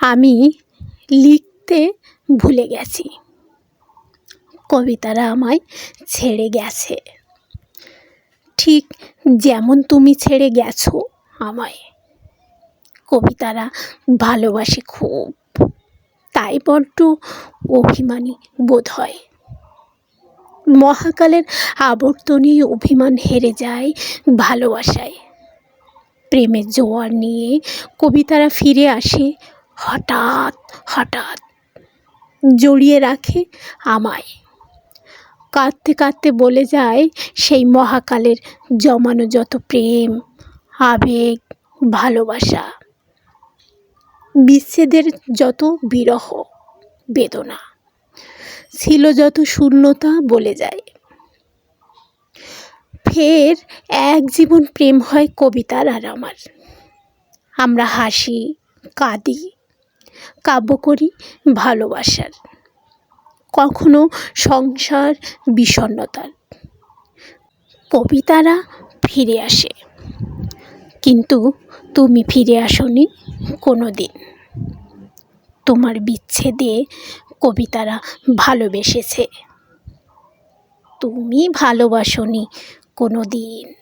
আমি লিখতে ভুলে গেছি। কবিতারা আমায় ছেড়ে গেছে। ঠিক যেমন তুমি ছেড়ে গেছো আমায়। কবিতারা ভালোবাসে খুব, তাই বড্ড অভিমানী বোধ হয়। মহাকালের আবর্তনে অভিমান হেরে যায় ভালোবাসায়। প্রেমের জোয়ার নিয়ে কবিতারা ফিরে আসে হঠাৎ হঠাৎ জড়িয়ে রাখে আমায়। কাঁদতে কাঁদতে বলে যায় সেই মহাকালের জমানো যত প্রেম, আবেগ, ভালোবাসা, বিচ্ছেদের যত বিরহ, বেদনা, ছিল যত শূন্যতা বলে যায়। ফের এক জীবন প্রেম হয় কবিতার আর আমার। আমরা হাসি, কাঁদি কাব্য করি ভালোবাসার। কখনো সংসার বিষণ্ণতার। কবিতারা ফিরে আসে। কিন্তু তুমি ফিরে আসনি কোনো দিন তোমার বিচ্ছেদে কবিতারা ভালোবেসেছে। তুমি ভালোবাসনি কোনো দিন